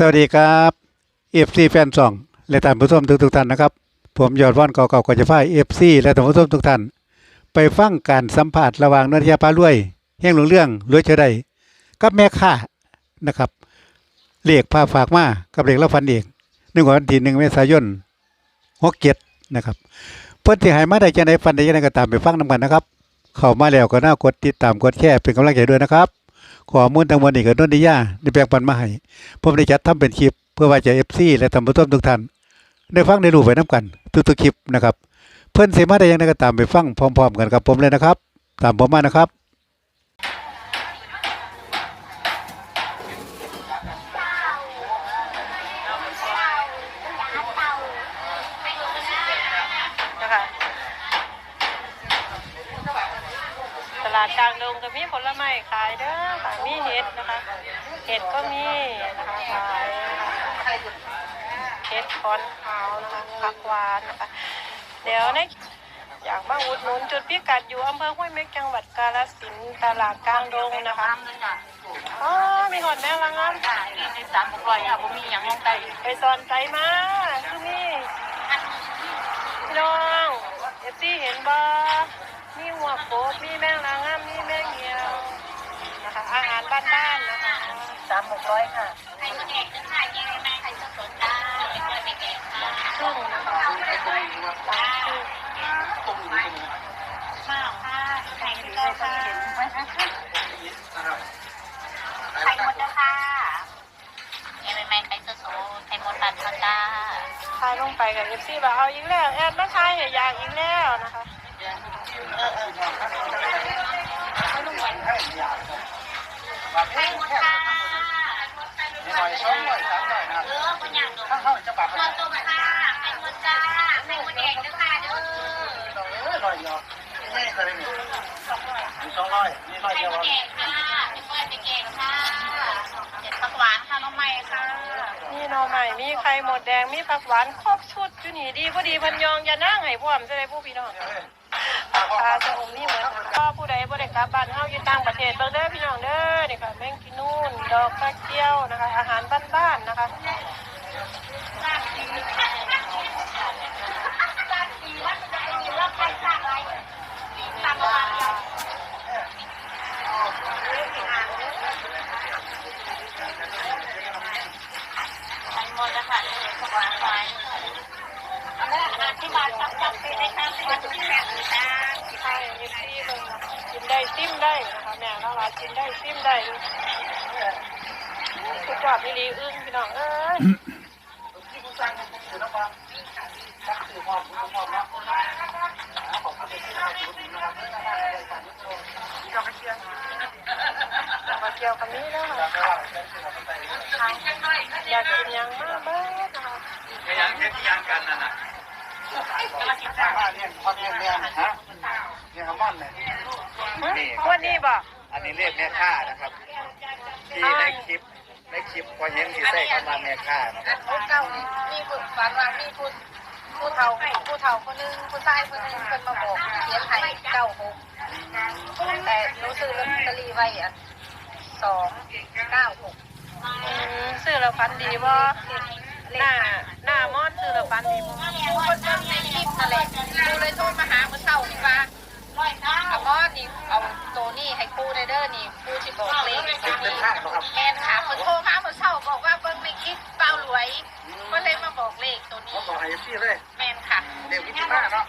สวัสดีครับเอฟซีแฟนซองและท่านผู้ชมทุกทุกท่านนะครับ ผมยอดว่านเก่าๆก็จะพาเอฟซีและท่านผู้ชมทุกท่าน ไปฟังการสัมภาษณ์ระหว่างนนทยาปารวยแห่งหลวงเรื่องรวยเฉยกับแม่ค้านะครับเรียกพาฝากมากับเรียกละฟันเองหนึ่งวันที่หนึ่งเมษายนหกเจ็ดนะครับ เพื่อนที่หายมาได้จะไหนฟันได้ยังไงก็ตามไปฟังนำกันนะครับ เข้ามาแล้วก็น่ากดติดตามกดแชร์เป็นกำลังใจด้วยนะครับ ขอมูลทางวันนี้กับนนทิยาได้แบ่งปันมาให้ผมได้จัดทำเป็นคลิป เพื่อว่าจะเอฟซีและทำผู้ชมทุกท่านได้ฟังได้รู้ไปน้ำกัน ทุกๆคลิปนะครับ เพื่อนเสมาได้ยังไงก็ตามไปฟังพร้อม ๆ กันกับผมเลยนะครับ ตามผมมานะครับนะคะ ลาดกลางดงก็มีผลไม้ขายเด้อค่ะมีเห็ดนะคะ เห็ดก็มีนะคะขายเห็ดคอนขาวนะคะผักหวานนะคะ เดี๋ยวในอยากมาอุดหนุนจุดพิกัดอยู่อำเภอห้วยเม็กจังหวัดกาฬสินธุ์ตลาดกลางดงนะคะอ๋อมีหอดแม่ละงามในสามหกร้อยค่ะผมมีอย่างลงใจไปสอนใจมาคือมีพี่น้องเอฟซีเห็นบ่ มีหัวโปกมีแมงลางามมีแมงเหี่ยวนะคะอาหารบ้านๆนะคะสามหกร้อยค่ะซึ่งนะคะซึ่งมากค่ะไข่เจียวค่ะไข่หมดแล้วค่ะยังไม่ไม่ไข่โซโซไข่หมดตัดค่ะจ้าทายลงไปกับเอฟซีแบบเอาอีกแล้วแอดมาทายให้อยากอีกแล้วนะคะไข่หมดค่ะเออคนอยากดูตัวตัวค่ะไข่หมดจ้าไข่หมดแดงด้วยค่ะเด้อไข่หมดแดงค่ะเป็นกล้วยเป็นแกงค่ะเด็ดผักหวานค่ะน้องให ม่ค่ะมีหน่อใหม่มีไข่หมดแดง มีผักหวานครบชุดอยู่นี่ดีพอดีพันยองอย่านั่งให้พร้อมจะได้ผู้พี่น้อง ปลาจะอมนี่เหมือนก็ผู้ใดบ่ได้กลับบ้านเฮาอยู่ต่างประเทศเบิ่งเด้อพี่น้องเด้อนี่ค่ะแมงกินูนดอกกระเจียวนะคะ อาหารบ้านๆนะคะคะที่บ้านจับจับไปได้ค่ะวันที่แป ซิมได้นะคะแม่เราว่ากินได้ซิมได้สุดยอดอีหลีอึ้งพี่น้องเอ้ยดอกกระเจียวดอกกระเจียวกันนี้แล้วค่ะอยากกินยังมากบ้างนะคะยังเฮ็ดที่ยังกันนั่นน่ะทางบ้านเนี่ยพ่อเนี่ยเนี่ยฮะเนี่ยคำมันเนี่ย วันนี้บอกอันนี้เรียกแม่ค่านะครับ ที่ในคลิปในคลิปพอเห็นที่ใส่คำว่าแม่ค่านะครับเก้ามีผู้ฝันว่ามีผู้ผู้เฒ่าผู้เฒ่าคนนึงผู้ชายคนนึงเพิ่นมาบอกเขียนให้เก้าหกแต่รู้ซื้อลอตเตอรี่ไว้อะสองเก้าหกอืมซื้อแล้วฟันดีบ่หน้าหน้ามอดซื้อแล้วฟันดีบ่ผู้คนจะมีคลิปนั่นแหละดูเลยโทรมาหาเมื่อเช้านี่ว่า เอามอนี่เอาโตนี่ให้ปูได้เด้อนี่ปูสิบอกเลขคลิปเป็นค่าเนาะครับแมนค่ะเพิ่นโทรมาเมื่อเช้าบอกว่าเบิ่งในคลิปเปล่ารวยก็เลยมาบอกเลขตัวนี้เขาบอกให้พี่เลยแมนค่ะ เด็กวิธีมาเนาะ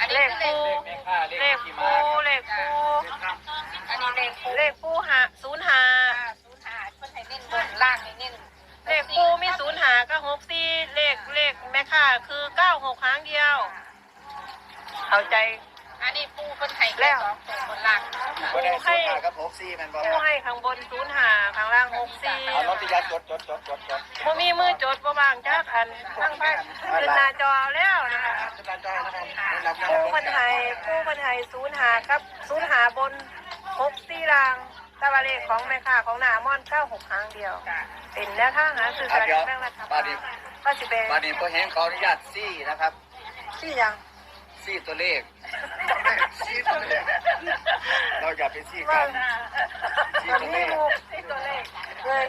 อันเลนี้ขคือเลขแม่เลขปูเลขปูอันนี้เลขปูเลขปูหาศูนย์หาศูนย์ห้าเพิ่นให้เน้นบนล่างให้เน้นเลขปูมีศูนย์หาก็หกสี่เลขเลขแม่ค่าคือเก้าหกครั้งเดียว เข้าใจ อันนี้ปูเพิ่นให้แค่สองตัวบนล่างก็ได้สูตรหากับหกซี่มันบอกปูให้ข้างบนศูนย์หาข้างล่างหกสี่เอารถที่ยัดจดจดจดจดจดบ่มีมือจดบ่บางจักอันทั้งไปขึ้นหน้าจอเอาแล้วนะคะสบายใจนะครับได้รับปูพันไทยปูพันไทยศูนย์หากับศูนย์หาบนหกสี่รางตะวันเลขของแม่ค้าของหนามอนเก้าหกครั้งเดียว เป็นแนวทางหาสื่อสารเดี๋ยวแบ่งรัฐบาบาลดนี้ก็สิเป็นบาดนี้พอเห็นขออนุญาตซี่นะครับสี่อย่างซี่ตัวเลข ชี้ตัวเลขเราอย่าไปชี้กันชี้ตัวเลขชี้ตัวเลขเลย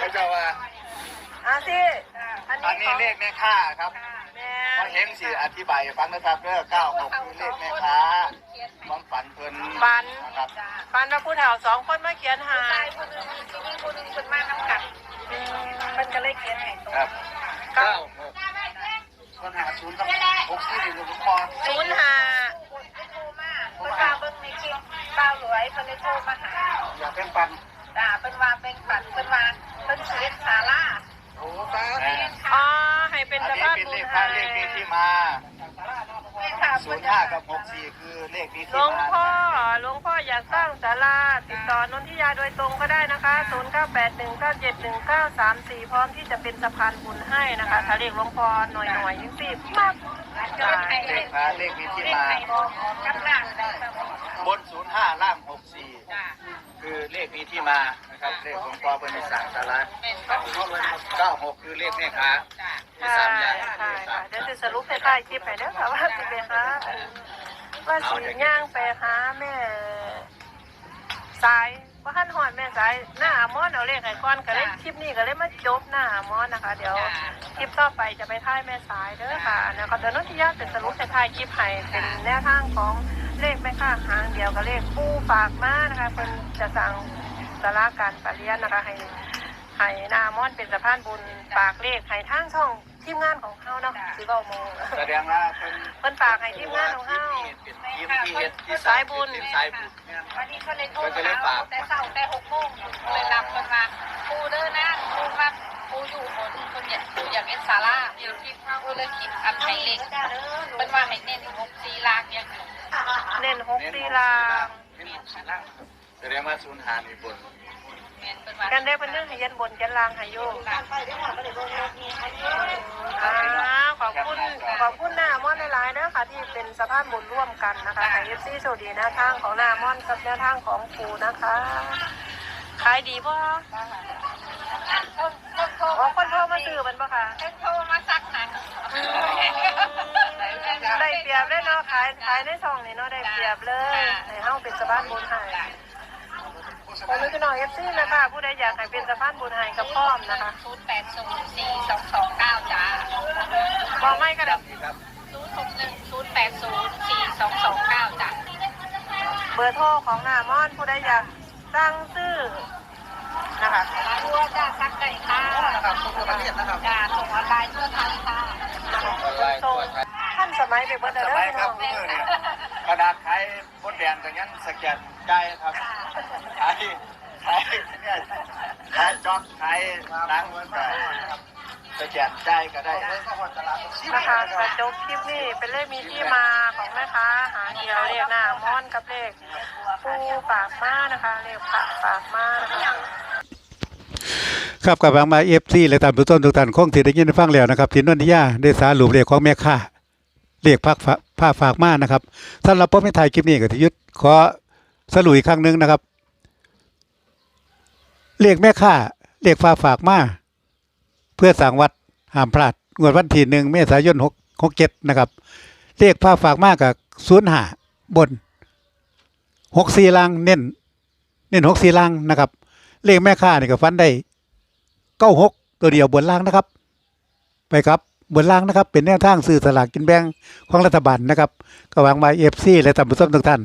พรเจ้าว่าอาซีอันนี้เลขแม่ค่าครับพาเห็นสิอธิบายฟังนะครับเรื่องเก้าหกคือเลขแม่ค้าความฝันเพิ่นฝันนะครับฝันว่าผู้เฒ่าสองคนมาเขียนหาผู้นึงผู้นึงคนมาทำกันมันก็เลขเขียนให้ตรงเก้า คนหาศูนย์กับหกสี่หนึ่งพอศูนย์หาคนที่โทรมาเพิ่นว่าเบิ่งในคลิปบ้าวรวยเพิ่นเลยโทรมาหาอย่าเป็นปันจ้าเพิ่นว่าเป็นฝันเพิ่นว่าเพิ่นเฮ็ดศาลาโอ้ตาอ๋อให้เป็นอันสะนี้พาบุญให้ค่าเลขมีที่มาศูนย์ห้ากับหกสี่คือเลขมีหลที่วงพ่อหลวงพ่อ อยากสร้างศาลาติดต่อนนทิยาโดยตรงก็ได้นะคะ 0981971934 พร้อมที่จะเป็นสะพานบุญให้นะคะถ้าเรียกหลวงพ่อหน่อยๆยังสิมากก็เลยให้เลเลขขค่าเลขมีที่มาบอกกับล่างบนศูนย์ห้าล่างหกสี่คือเลขมีที่มานะครับเลขของปอเป็นสามสาระเป็นต้องเก้าหกคือเลขแม่ค้ามีใช่สามอย่างใช่ค่ะเดี๋ยวจะสรุปให้ใต้คลิปให้เด้อค่ะว่าสิไปหาว่าสิย่างไปหาแม่ สายว่าหันหอนแม่สายหน้าอามอนเอาเลขให้ก่อนก็เลยคลิปนี้ก็เลยมาจบหน้าอามอนนะคะ เดี๋ยวคลิปต่อไปจะไปท่ายแม่สายเด้อค่ะนะคะเดี๋ยวนนทิยาจะสรุปให้ท่ายคลิปให้เป็นแนวทางของเลขแม่ค่าหางเดียวกับเลขผู้ฝากมานะคะเพิ่นจะสั่งสาราการปรเรียนนะคะให้ให้หนามอนเป็นสะพานบุญฝากเลขให้ทางช่อง ทีมงานของเขาเนาะสิเว้าโมงแสดงว่าเป็นเพิ่นฝากให้ทีมงานของเขาเป็นทีมที่เฮ็ดที่สายบุญเป็นสายบุญเนี่ยวันนี้เพิ่นเลยโทรมาหาแต่เช้าแต่6โมงเลยรับเพิ่นมาปูเด้อนะปูมาปูอยู่บนเพิ่นอยากปูอยากเฮ็ดศาลาเดี๋ยวคิดปูเลยคิดอันให้เลขเพิ่นว่าให้เน้น64ล้านอย่างนี้เน้นหกตีลางแสดงว่าศูนย์หามีบน แม่นเพิ่นว่ากันได้เป็นเรื่องให้ยันบนยันลางให้โยกอ่าขอบคุณขอบคุณหน้ามอนหลายๆนะคะที่เป็นสภาพบุญร่วมกันนะคะไอเอฟซีโชคดีแนวทางของหน้ามอนกับแนวทางของปูนะคะขายดีป่ะอ๋อคนโทรมาซื้อมันป่ะคะเพิ่นโทรมาซักหนังได้เปรียบเลยเนาะขายขายในซองนี่เนาะได้เปรียบเลยในห้องเป็นสะพานบุญให้ ผมเป็นพี่น้องเอฟซีนะคะ ผู้ใดอยากให้เป็นสะพานบุญให้กับพร้อมนะคะศูนย์แปดศูนย์สี่สองสองเก้าจ้าบอกไม่ก็ได้ศูนย์หกหนึ่งศูนย์แปดศูนย์สี่สองสองเก้าจ้าเบอร์โทรของหน้ามอนผู้ใดอยากสั่งซื้อนะคะทั่วจ้าซักไก่ค่ะจ้าส่งออนไลน์ทั่วไทยค่ะส่งท่านสมัยไปเบิดสเด้อมัยพี่คน้รัอบงเมื่อเนี่ยกระดาษขายบดแดงกันยังสแกน ได้ครับขายขายเนี่ยขายจ็อกขายล้างเงินแต่สแกนได้ก็ได้นะคะกระจบคลิปนี้เป็นเลขมีที่มาของแม่ค้าหาเดียวเลขหน้ามอนกับเลขปูปากมานะคะเลขผักปากมานะคะครับกับบางมาเอฟซีและตามผู้ต้นทุกท่านคงที่ได้ยินได้ฟังแล้วนะครับที่นนทิยาได้สารุปเลขของแม่ค้าเลขภาคฝาผ้าฝากมานะครับสำหรับพ่อแม่ไทยคลิปนี้ก็ที่ยุทธขอ สรุปอีกครั้งหนึ่งนะครับเลขแม่ค้าเลขฝากฝากมาเพื่อสั่งวัดห้ามพลาดงวดวันที่หนึ่งเมษายนหกหกเจ็ดนะครับเลขฝากฝากมากับศูนย์หาบนหกสี่ลังเน้นเน้นหกสี่ลังนะครับเลขแม่ค้านี่ก็ฟันได้เก้าหกตัวเดียวบนล่างนะครับ ไปครับบนล่างนะครับ เป็นแนวทางซื้อสลากกินแบ่งของรัฐบาลนะครับก็หวังมาเอฟซีและตำรวจทุกท่าน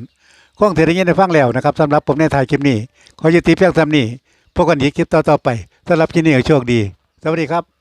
คงเทได้ยินได้ฟังแล้วนะครับสำหรับผมในถ่ายคลิปนี้ ขอยุติเพียงเท่านี้พบกันอีกคลิปต่อๆไปสำหรับคลิปนี้โชคดี สวัสดีครับ